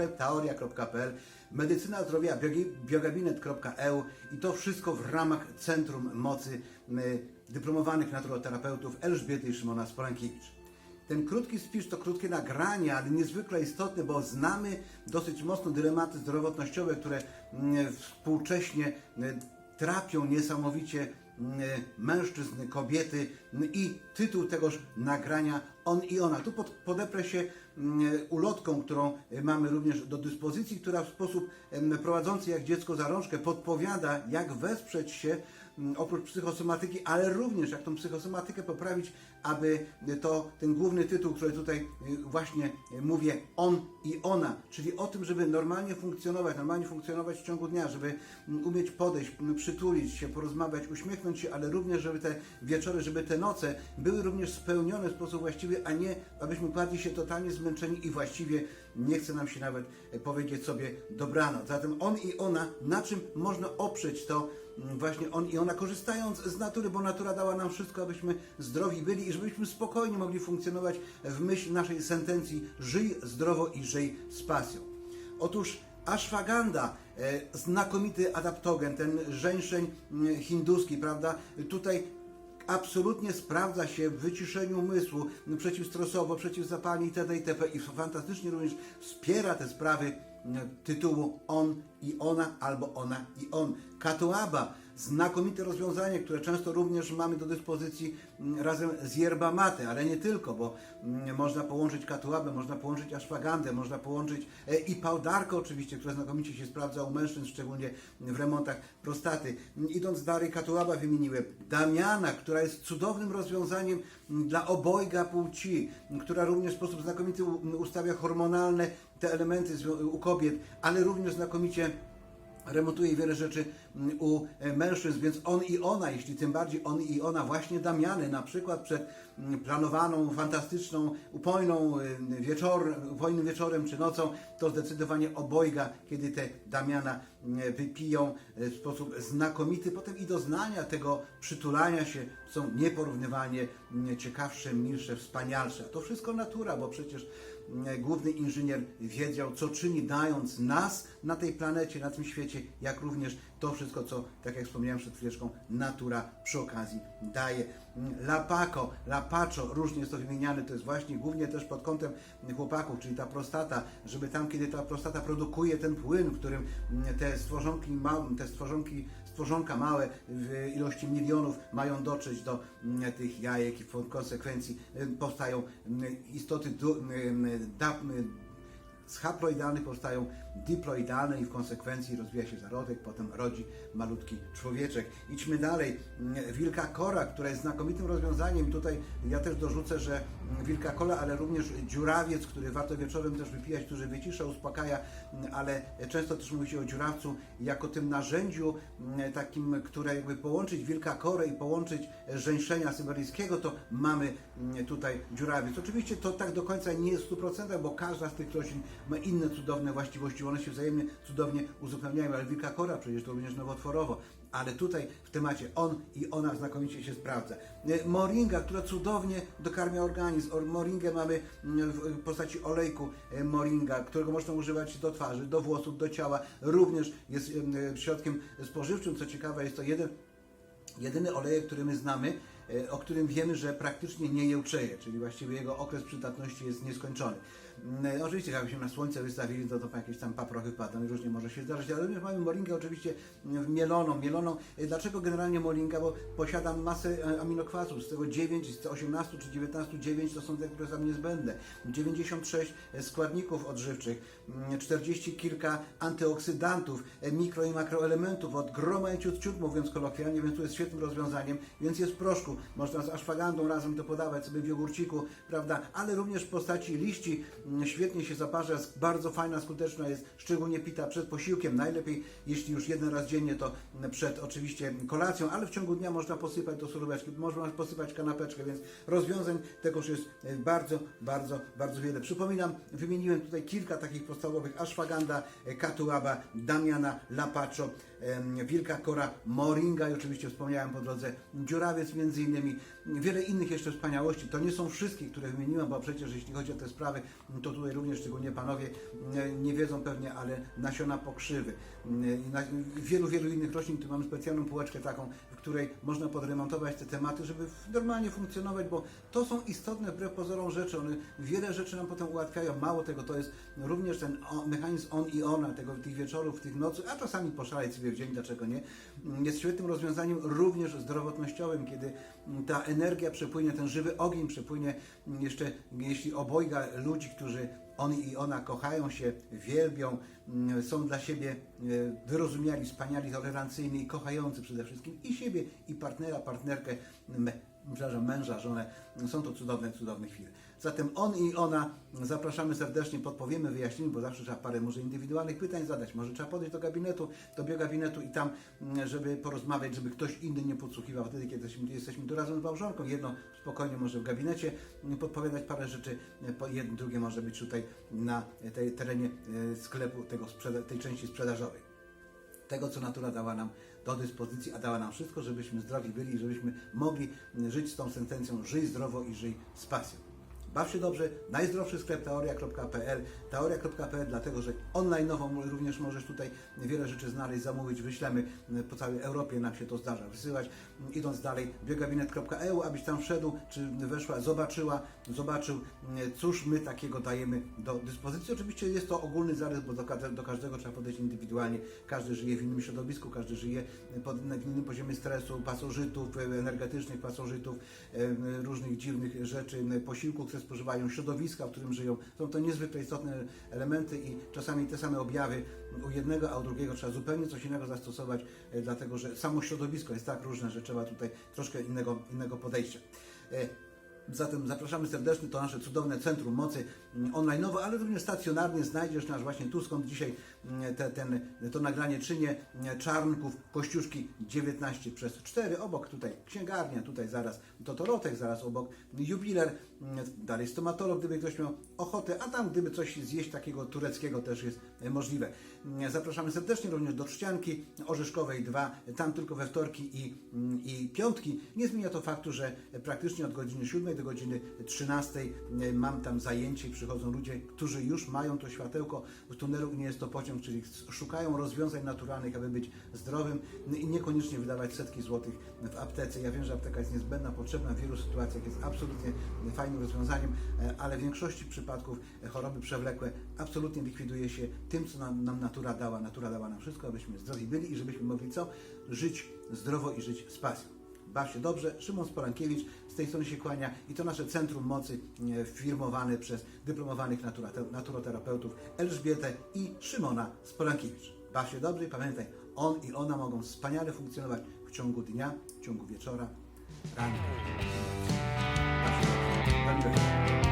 sklep teoria.pl, medycyna zdrowia biogabinet.eu i to wszystko w ramach Centrum Mocy dyplomowanych naturoterapeutów Elżbiety i Szymona Sporankiewicz. Ten krótki spis to krótkie nagranie, ale niezwykle istotne, bo znamy dosyć mocno dylematy zdrowotnościowe, które współcześnie trapią niesamowicie mężczyzn, kobiety mm, i tytuł tegoż nagrania On i Ona. Tu pod, podeprę się mm, ulotką, którą y, mamy również do dyspozycji, która w sposób prowadzący jak dziecko za rączkę podpowiada, jak wesprzeć się oprócz psychosomatyki, ale również jak tą psychosomatykę poprawić, aby to ten główny tytuł, który tutaj y, właśnie y, mówię, on i ona, czyli o tym, żeby normalnie funkcjonować, normalnie funkcjonować w ciągu dnia, żeby mm, umieć podejść, m, przytulić się, porozmawiać, uśmiechnąć się, ale również, żeby te wieczory, żeby te noce były również spełnione w sposób właściwy, a nie abyśmy kładli się totalnie zmęczeni i właściwie nie chce nam się nawet e, powiedzieć sobie dobranoc. Zatem on i ona, na czym można oprzeć to, mm, właśnie on i ona, korzystając z natury, bo natura dała nam wszystko, abyśmy zdrowi byli i żebyśmy spokojnie mogli funkcjonować w myśl naszej sentencji żyj zdrowo i żyj z pasją. Otóż ashwagandha, e, znakomity adaptogen, ten żeńszeń hinduski, prawda? Tutaj absolutnie sprawdza się w wyciszeniu umysłu, przeciwstresowo, przeciwzapalnie itd. itp. i fantastycznie również wspiera te sprawy tytułu on i ona albo ona i on. Katuaba, znakomite rozwiązanie, które często również mamy do dyspozycji mm, razem z yerba mate, ale nie tylko, bo mm, można połączyć katuabę, można połączyć ashwagandę, można połączyć e, i pałdarkę oczywiście, która znakomicie się sprawdza u mężczyzn, szczególnie w remontach prostaty. Mm, Idąc dalej, katuaba wymieniłem. Damiana, która jest cudownym rozwiązaniem dla obojga płci, która również w sposób znakomity ustawia hormonalne te elementy u kobiet, ale również znakomicie remontuje wiele rzeczy mm, u e, mężczyzn, więc on i ona, jeśli tym bardziej on i ona, właśnie Damiany, na przykład przed mm, planowaną, fantastyczną, upojną y, wieczor, upojnym wieczorem czy nocą, to zdecydowanie obojga, kiedy te Damiana mm, wypiją e, w sposób znakomity, potem i doznania tego przytulania się są nieporównywalnie mm, ciekawsze, milsze, wspanialsze. A to wszystko natura, bo przecież mm, główny inżynier wiedział, co czyni, dając nas na tej planecie, na tym świecie, jak również to wszystko, co, tak jak wspomniałem przed chwileczką, natura przy okazji daje. Mm, Lapaco, lapacho, różnie jest to wymieniane, to jest właśnie głównie też pod kątem chłopaków, czyli ta prostata, żeby tam, kiedy ta prostata produkuje ten płyn, w którym mm, te stworzonki, te stworzonki stworzonka małe w ilości milionów mają dotrzeć do mm, tych jajek i w konsekwencji y, powstają mm, istoty mm, mm, z haploidalnych powstają diploidalne i w konsekwencji rozwija się zarodek, potem rodzi malutki człowieczek. Idźmy dalej. Wilka kora, która jest znakomitym rozwiązaniem. Tutaj ja też dorzucę, że wilka kola, ale również dziurawiec, który warto wieczorem też wypijać, który wycisza, uspokaja, ale często też mówi się o dziurawcu jako tym narzędziu takim, które jakby połączyć wilka korę i połączyć żeńszenia syberyjskiego, to mamy tutaj dziurawiec. Oczywiście to tak do końca nie jest w 100%, bo każda z tych roślin ma inne cudowne właściwości, one się wzajemnie cudownie uzupełniają, ale wilka kora przecież to również nowotworowo, ale tutaj w temacie on i ona znakomicie się sprawdza. E, Moringa, która cudownie dokarmia organizm. Or- Moringę mamy mm, w postaci olejku e, moringa, którego można używać do twarzy, do włosów, do ciała. Również jest em, środkiem spożywczym. Co ciekawe, jest to jeden jedyny olejek, który my znamy, e, o którym wiemy, że praktycznie nie jełczeje, czyli właściwie jego okres przydatności jest nieskończony. Mm, Oczywiście, jakbyśmy na słońce wystawili, to, to jakieś tam paprochy wpadną i różnie może się zdarzyć, ale również mamy moringę oczywiście mm, mieloną. mieloną. E, Dlaczego generalnie moringa? Bo posiada masę e, aminokwasów, z tego 9, z 18 czy 19, 9 to są te, które są niezbędne. 96 składników odżywczych, mm, 40 kilka antyoksydantów, e, mikro i makroelementów, od groma i ciut ciut, mówiąc kolokwialnie, więc to jest świetnym rozwiązaniem, więc jest w proszku. Można z ashwagandą razem to podawać sobie w jogurciku, prawda, ale również w postaci liści mm, świetnie się zaparza, jest bardzo fajna, skuteczna jest, szczególnie pita przed posiłkiem, najlepiej jeśli już jeden raz dziennie, to przed oczywiście kolacją, ale w ciągu dnia można posypać do suróweczki, można posypać kanapeczkę, więc rozwiązań tegoż jest e, bardzo, bardzo, bardzo wiele. Przypominam, wymieniłem tutaj kilka takich podstawowych, ashwaganda, katuaba, damiana, lapacho, Wilka Kora, Moringa i oczywiście wspomniałem po drodze Dziurawiec między innymi, wiele innych jeszcze wspaniałości. To nie są wszystkie, które wymieniłem, bo przecież jeśli chodzi o te sprawy, to tutaj również szczególnie panowie nie wiedzą pewnie, ale nasiona pokrzywy. I wielu, wielu innych roślin, tu mamy specjalną półeczkę taką, w której można podremontować te tematy, żeby normalnie funkcjonować, bo to są istotne wbrew pozorom rzeczy, one wiele rzeczy nam potem ułatwiają, mało tego, to jest również ten mechanizm on i ona, tego, tych wieczorów, tych nocy, a czasami poszaleć sobie dzień, dlaczego nie, jest świetnym rozwiązaniem również zdrowotnościowym, kiedy ta energia przepłynie, ten żywy ogień przepłynie jeszcze, jeśli obojga ludzi, którzy on i ona kochają się, wielbią, mm, są dla siebie e, wyrozumiali, wspaniali, tolerancyjni i kochający przede wszystkim i siebie, i partnera, partnerkę, przepraszam, męża, żonę. Są to cudowne, cudowne chwile. Zatem on i ona zapraszamy serdecznie, podpowiemy, wyjaśnimy, bo zawsze trzeba parę może indywidualnych pytań zadać, może trzeba podejść do gabinetu, do biogabinetu i tam, mm, żeby porozmawiać, żeby ktoś inny nie podsłuchiwał wtedy, kiedy jesteśmy, jesteśmy tu razem z małżonką. Jedno spokojnie może w gabinecie mm, podpowiadać parę rzeczy, e, jedno, drugie może być tutaj na tej terenie e, sklepu, tego tej części sprzedażowej tego, co natura dała nam do dyspozycji, a dała nam wszystko, żebyśmy zdrowi byli i żebyśmy mogli żyć z tą sentencją żyj zdrowo i żyj z pasją. Baw się dobrze, najzdrowszy sklep teoria.pl, teoria.pl, dlatego że online'owo również możesz tutaj wiele rzeczy znaleźć, zamówić, wyślemy po całej Europie, nam się to zdarza wysyłać. Idąc dalej, biogabinet.eu, abyś tam wszedł, czy weszła, zobaczyła, zobaczył, cóż my takiego dajemy do dyspozycji. Oczywiście jest to ogólny zarys, bo do, do każdego trzeba podejść indywidualnie. Każdy żyje w innym środowisku, każdy żyje pod na innym poziomie stresu, pasożytów e, energetycznych, pasożytów, e, różnych dziwnych rzeczy, posiłków, spożywają, środowiska, w którym żyją. Są to niezwykle istotne elementy i czasami te same objawy u jednego, a u drugiego trzeba zupełnie coś innego zastosować, e, dlatego że samo środowisko jest tak różne, że trzeba tutaj troszkę innego, innego podejścia. E, Zatem zapraszamy serdecznie, to nasze cudowne Centrum Mocy mm, online'owe, ale również stacjonarnie znajdziesz nas właśnie tu, skąd dzisiaj mm, te, ten, to nagranie czynię, mm, Czarnków, Kościuszki 19 przez 4, obok tutaj księgarnia, tutaj zaraz Totorotek, zaraz obok jubiler, dalej stomatolog, gdyby ktoś miał ochotę, a tam gdyby coś zjeść takiego tureckiego też jest e, możliwe. Mm, Zapraszamy serdecznie również do Trzcianki Orzeszkowej 2, tam tylko we wtorki i, mm, i piątki. Nie zmienia to faktu, że praktycznie od godziny 7 do godziny 13 mam tam zajęcie i przychodzą ludzie, którzy już mają to światełko w tunelu i nie jest to pociąg, czyli szukają rozwiązań naturalnych, aby być zdrowym i niekoniecznie wydawać setki złotych w aptece. Ja wiem, że apteka jest niezbędna, potrzebna w wielu sytuacjach, jest absolutnie fajnym rozwiązaniem, e, ale w większości przypadków e, choroby przewlekłe absolutnie likwiduje się tym, co nam, nam natura dała. Natura dała nam wszystko, abyśmy zdrowi byli i żebyśmy mogli co? Żyć zdrowo i żyć z pasją. Baw się dobrze. Szymon Sporankiewicz z tej strony się kłania i to nasze Centrum Mocy e, firmowane przez dyplomowanych naturoterapeutów Elżbietę i Szymona Sporankiewicz. Baw się dobrze i pamiętaj, on i ona mogą wspaniale funkcjonować w ciągu dnia, w ciągu wieczora, ranka. country.